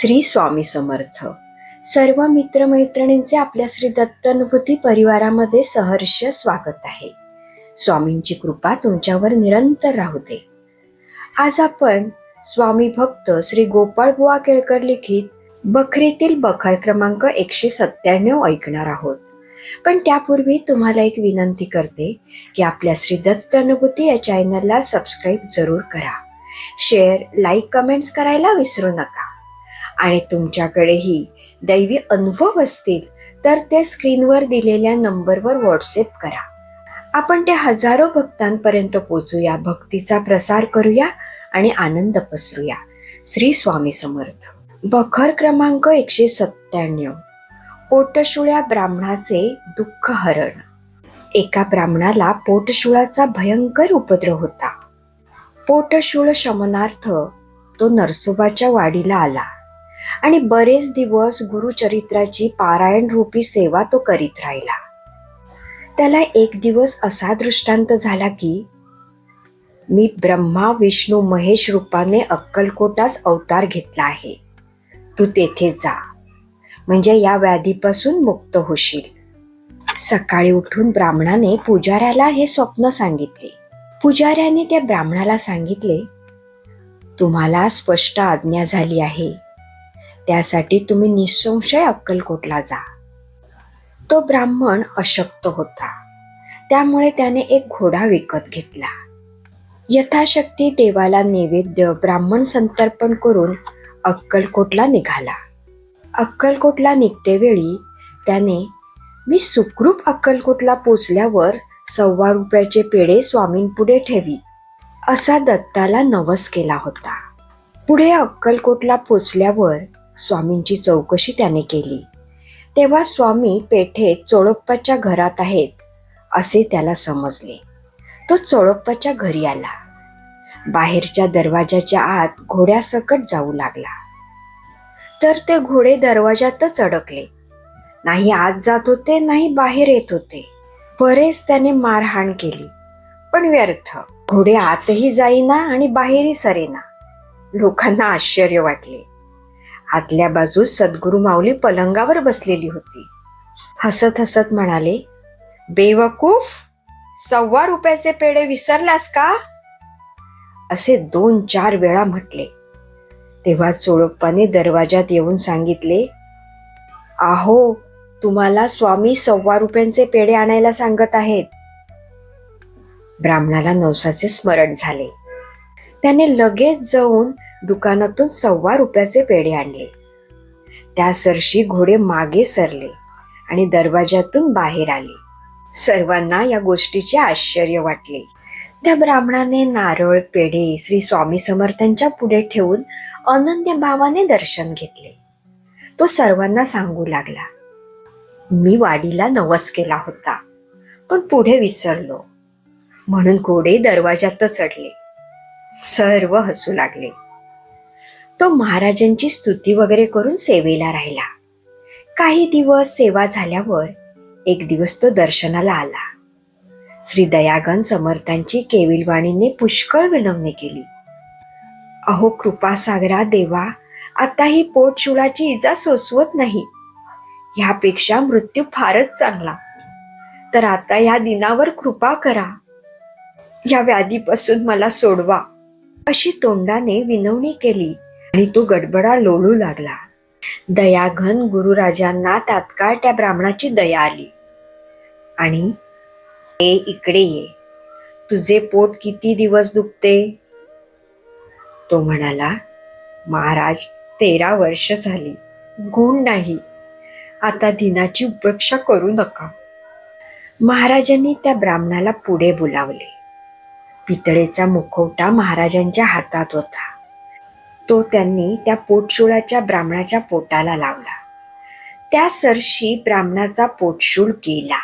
श्री स्वामी समर्थ. सर्व मित्रमैत्रिणींचे आपल्या श्री दत्तानुभूती परिवारामध्ये सहर्ष स्वागत आहे. स्वामींची कृपा तुमच्यावर निरंतर राहू दे. आज आपण स्वामी भक्त श्री गोपाळ बुवा केळकर लिखित बखरीतील बखर क्रमांक एकशे सत्त्याण्णव ऐकणार आहोत. पण त्यापूर्वी तुम्हाला एक विनंती करते की आपल्या श्री दत्त अनुभूती या चॅनलला सबस्क्राईब जरूर करा. शेअर लाईक कमेंट्स करायला विसरू नका. आणि तुमच्याकडेही दैवी अनुभव असतील तर ते स्क्रीनवर दिलेल्या नंबरवर व्हॉट्सअप करा. आपण ते हजारो भक्तांपर्यंत पोचूया भक्तीचा प्रसार करूया आणि आनंद पसरूया. श्री स्वामी समर्थ. बखर क्रमांक एकशे सत्त्याण्णव. पोटशुळ्या ब्राह्मणाचे दुःख हरण एका ब्राह्मणाला पोटशुळाचा भयंकर उपद्रव होता. पोटशूळ शमनार्थ तो नरसोबाच्या वाडीला आला. आणि बरेच दिवस गुरुचरित्राची पारायण रूपी सेवा तो करीत राहिला. त्याला एक दिवस असा दृष्टांत झाला की मी ब्रह्मा विष्णू महेश रूपाने अक्कलकोटास अवतार घेतला आहे. तू तेथे जा. म्हणजे या व्याधीपासून मुक्त होशील. सकाळी उठून ब्राह्मणाने पुजाऱ्याला हे स्वप्न सांगितले. पुजाऱ्याने त्या ब्राह्मणाला सांगितले तुम्हाला स्पष्ट आज्ञा झाली आहे. त्यासाठी तुम्ही निसंशय अक्कलकोटला जा. तो ब्राह्मण अशक्त होता. त्यामुळे त्याने एक घोडा विकत घेतला. यथाशक्ती देवाला नैवेद्य ब्राह्मण संतर्पण करून अक्कलकोटला निघाला. अक्कलकोटला निघतेवेळी त्याने मी सुखरूप अक्कलकोटला पोचल्यावर सव्वा रुपयाचे पेढे स्वामींपुढे ठेवी असा दत्ताला नवस केला होता. पुढे अक्कलकोटला पोचल्यावर स्वामींची चौकशी त्याने केली. तेव्हा स्वामी पेठेत चोळप्पाच्या घरात आहेत असे त्याला समजले. तो चोळप्पाच्या घरी आला. बाहेरच्या दरवाजाच्या आत घोड्यासकट जाऊ लागला. तर ते घोडे दरवाजातच अडकले. नाही आत जात होते नाही बाहेर येत होते. बरेच त्याने मारहाण केली. पण व्यर्थ. घोडे आतही जाईना आणि बाहेरही सरेना. लोकांना आश्चर्य वाटले. आतल्या बाजूस सद्गुरू माऊली पलंगावर बसलेली होती. हसत हसत म्हणाले बेवकूफ? सव्वा रुपयाचे पेढे विसरलास का? असे दोन चार वेळा म्हटले. तेव्हा चोळप्पाने दरवाजात येऊन सांगितले आहो तुम्हाला स्वामी सव्वा रुपयांचे पेढे आणायला सांगत आहेत. ब्राह्मणाला नवसाचे स्मरण झाले. त्याने लगेच जाऊन दुकानातून सव्वा रुपयाचे पेढे आणले. त्या सरशी घोडे मागे सरले आणि दरवाजातून बाहेर आले. सर्वांना या गोष्टीचे आश्चर्य वाटले. त्या ब्राह्मणाने नारळ पेढे श्री स्वामी समर्थांच्या पुढे ठेवून अनन्य भावाने दर्शन घेतले. तो सर्वांना सांगू लागला मी वाडीला नवस केला होता पण पुढे विसरलो. म्हणून घोडे दरवाजातच चढले. सर्व हसू लागले. तो महाराजांची स्तुती वगैरे करून सेवेला राहिला. काही दिवस सेवा झाल्यावर एक दिवस तो दर्शनाला आला. श्री दयागन समर्थांची केविलवाणीने पुष्कळ विनवणी केली. अहो कृपासागरा देवा आता ही पोटशुळाची इजा सोसवत नाही. ह्यापेक्षा मृत्यू फारच चांगला. तर आता ह्या दिनावर कृपा करा. या व्याधीपासून मला सोडवा. अशी तोंडाने विनवणी केली आणि तो गडबडा लोळू लागला. दयाघन गुरुराजांना तात्काळ त्या ब्राह्मणाची दया आली. आणि ए इकडे ये. तुझे पोट किती दिवस दुखते? तो म्हणाला महाराज तेरा वर्ष झाली. गुण नाही. आता दिनाची उपेक्षा करू नका. महाराजांनी त्या ब्राह्मणाला पुढे बोलावले. पितळेचा मुखवटा महाराजांच्या हातात होता. तो त्यांनी त्या पोटशूळाच्या ब्राह्मणाच्या पोटाला लावला. त्या सरशी ब्राह्मणाचा पोटशूळ गेला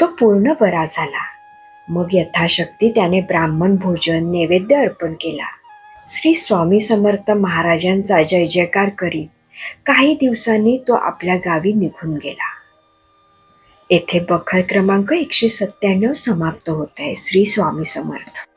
तो पूर्ण बरा झाला. मग यथाशक्ती त्याने ब्राह्मण भोजन नैवेद्य अर्पण केला. श्री स्वामी समर्थ महाराजांचा जय जयकार करीत काही दिवसांनी तो आपल्या गावी निघून गेला. येथे बखर क्रमांक एकशे सत्त्याण्णव समाप्त होत आहे. श्री स्वामी समर्थ.